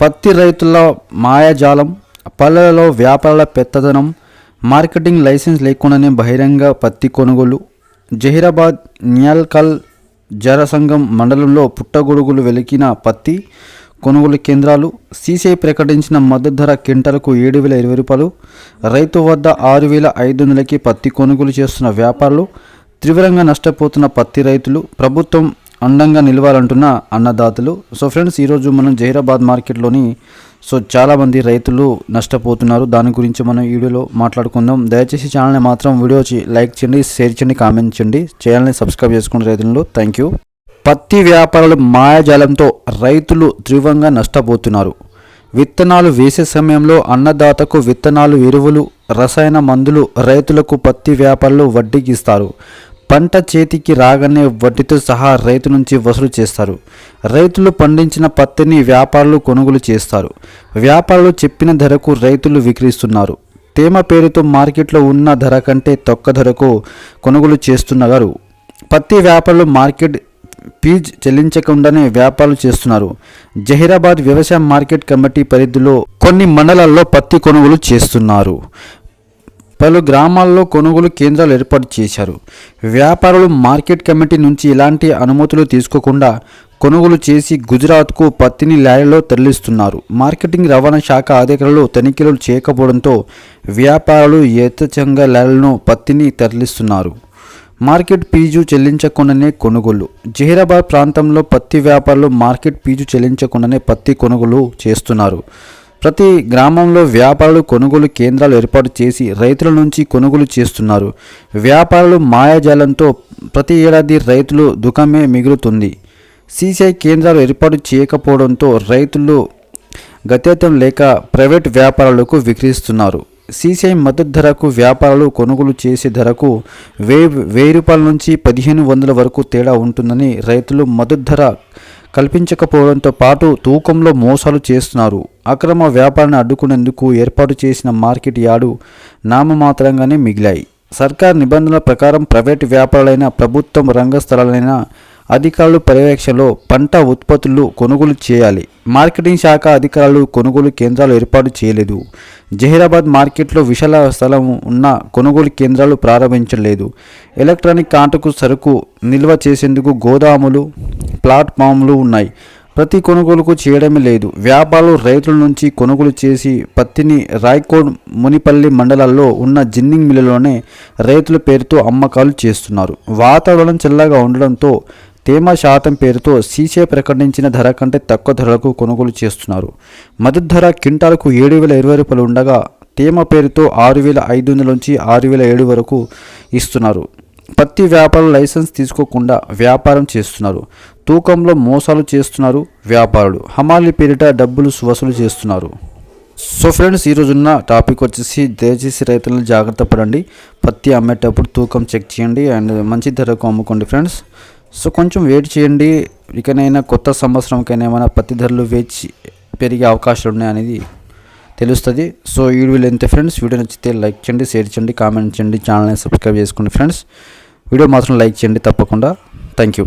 పత్తి రైతుల మాయాజాలం పల్లెలలో వ్యాపారాల పెత్తదనం మార్కెటింగ్ లైసెన్స్ లేకుండానే బహిరంగ పత్తి కొనుగోలు జహీరాబాద్ న్యాల్కల్ జరసంఘం మండలంలో పుట్టగొడుగులు వెలికిన పత్తి కొనుగోలు కేంద్రాలు సీసీఐ ప్రకటించిన మద్దతు ధర క్వింటాలకు ఏడు వేల ఇరవై రూపాయలు రైతు వద్ద ఆరు వేల ఐదు వందలకి పత్తి కొనుగోలు చేస్తున్న వ్యాపారులు తీవ్రంగా నష్టపోతున్న పత్తి రైతులు ప్రభుత్వం అండంగా నిలవాలంటున్న అన్నదాతలు. సో ఫ్రెండ్స్ ఈరోజు మనం జహీరాబాద్ మార్కెట్లోని సో చాలామంది రైతులు నష్టపోతున్నారు. దాని గురించి మనం వీడియోలో మాట్లాడుకుందాం. దయచేసి ఛానల్ని మాత్రం వీడియో లైక్ చేయండి షేర్ చేయండి కామెంట్ చేయండి. ఛానల్ని సబ్స్క్రైబ్ చేసుకోండి రైతులు థ్యాంక్ యూ. పత్తి వ్యాపారులు మాయాజాలంతో రైతులు తీవ్రంగా నష్టపోతున్నారు. విత్తనాలు వేసే సమయంలో అన్నదాతకు విత్తనాలు ఎరువులు రసాయన మందులు రైతులకు పత్తి వ్యాపారులు వడ్డీకి ఇస్తారు. పంట చేతికి రాగానే వడ్డీతో సహా రైతు నుంచి వసూలు చేస్తారు. రైతులు పండించిన పత్తిని వ్యాపారులు కొనుగోలు చేస్తారు. వ్యాపారులు చెప్పిన ధరకు రైతులు విక్రయిస్తున్నారు. తేమ పేరుతో మార్కెట్లో ఉన్న ధర కంటే తక్కువ ధరకు కొనుగోలు చేస్తున్నారు. పత్తి వ్యాపారులు మార్కెట్ ఫీజు చెల్లించకుండానే వ్యాపారాలు చేస్తున్నారు. జహీరాబాద్ వ్యవసాయ మార్కెట్ కమిటీ పరిధిలో కొన్ని మండలాల్లో పత్తి కొనుగోలు చేస్తున్నారు. పలు గ్రామాల్లో కొనుగోలు కేంద్రాలు ఏర్పాటు చేశారు. వ్యాపారులు మార్కెట్ కమిటీ నుంచి ఎలాంటి అనుమతులు తీసుకోకుండా కొనుగోలు చేసి గుజరాత్కు పత్తిని లారీలో తరలిస్తున్నారు. మార్కెటింగ్ రవాణా శాఖ అధికారులు తనిఖీలు చేయకపోవడంతో వ్యాపారులు యథేచ్ఛంగా లారీలను పత్తిని తరలిస్తున్నారు. మార్కెట్ ఫీజు చెల్లించకుండానే కొనుగోలు. జహీరాబాద్ ప్రాంతంలో పత్తి వ్యాపారులు మార్కెట్ ఫీజు చెల్లించకుండానే పత్తి కొనుగోలు చేస్తున్నారు. ప్రతి గ్రామంలో వ్యాపారులు కొనుగోలు కేంద్రాలు ఏర్పాటు చేసి రైతుల నుంచి కొనుగోలు చేస్తున్నారు. వ్యాపారులు మాయాజాలంతో ప్రతి ఏడాది రైతులు దుఃఖమే మిగులుతుంది. సీసీఐ కేంద్రాలు ఏర్పాటు చేయకపోవడంతో రైతులు గత్యర్థం లేక ప్రైవేట్ వ్యాపారులకు విక్రయిస్తున్నారు. సీసీఐ మద్దతు ధరకు వ్యాపారులు కొనుగోలు చేసే ధరకు వెయ్యి వెయ్యి రూపాయల నుంచి పదిహేను వందల వరకు తేడా ఉంటుందని రైతులు మద్దతు ధర కల్పించకపోవడంతో పాటు తూకంలో మోసాలు చేస్తున్నారు. అక్రమ వ్యాపారాన్ని అడ్డుకునేందుకు ఏర్పాటు చేసిన మార్కెట్ యార్డు నామమాత్రంగానే మిగిలాయి. సర్కార్ నిబంధనల ప్రకారం ప్రైవేటు వ్యాపారాలైన ప్రభుత్వం రంగ స్థలాలైన అధికారులు పర్యవేక్షణలో పంట ఉత్పత్తులు కొనుగోలు చేయాలి. మార్కెటింగ్ శాఖ అధికారులు కొనుగోలు కేంద్రాలు ఏర్పాటు చేయలేదు. జహీరాబాద్ మార్కెట్లో విశాల స్థలం ఉన్న కొనుగోలు కేంద్రాలు ప్రారంభించలేదు. ఎలక్ట్రానిక్ కాంటకు సరుకు నిల్వ చేసేందుకు గోదాములు ప్లాట్ఫామ్లు ఉన్నాయి. ప్రతి కొనుగోలుకు చేయడమే లేదు. వ్యాపారులు రైతుల నుంచి కొనుగోలు చేసి పత్తిని రాయ్కోడ్ మునిపల్లి మండలాల్లో ఉన్న జిన్నింగ్ మిల్లులోనే రైతుల పేరుతో అమ్మకాలు చేస్తున్నారు. వాతావరణం చల్లగా ఉండడంతో తేమ శాతం పేరుతో సీసే ప్రకటించిన ధర కంటే తక్కువ ధరలకు కొనుగోలు చేస్తున్నారు. మద్దతు ధర క్వింటాలకు ఏడు వేల ఇరవై రూపాయలు ఉండగా తేమ పేరుతో ఆరు వేల ఐదు వందల నుంచి ఆరు వేల ఏడు వరకు ఇస్తున్నారు. పత్తి వ్యాపారులు లైసెన్స్ తీసుకోకుండా వ్యాపారం చేస్తున్నారు. తూకంలో మోసాలు చేస్తున్నారు వ్యాపారులు. హమాలి పేరిట డబ్బులు వసూలు చేస్తున్నారు. సో ఫ్రెండ్స్ ఈరోజున్న టాపిక్ వచ్చేసి దయచేసి రైతులను జాగ్రత్త పడండి. పత్తి అమ్మేటప్పుడు తూకం చెక్ చేయండి అండ్ మంచి ధరకు అమ్ముకోండి ఫ్రెండ్స్. సో కొంచెం వెయిట్ చేయండి. ఇకనైనా కొత్త సంవత్సరంకైనా ఏమైనా పత్తి ధరలు వేచి పెరిగే అవకాశాలు ఉన్నాయనేది తెలుస్తుంది. సో ఈ వీడియో ఎంత ఫ్రెండ్స్ వీడియో నచ్చితే లైక్ చేయండి షేర్ చేయండి కామెంట్ చేయండి ఛానల్ని సబ్స్క్రైబ్ చేసుకోండి ఫ్రెండ్స్. వీడియో మాత్రం లైక్ చేయండి తప్పకుండా. Thank you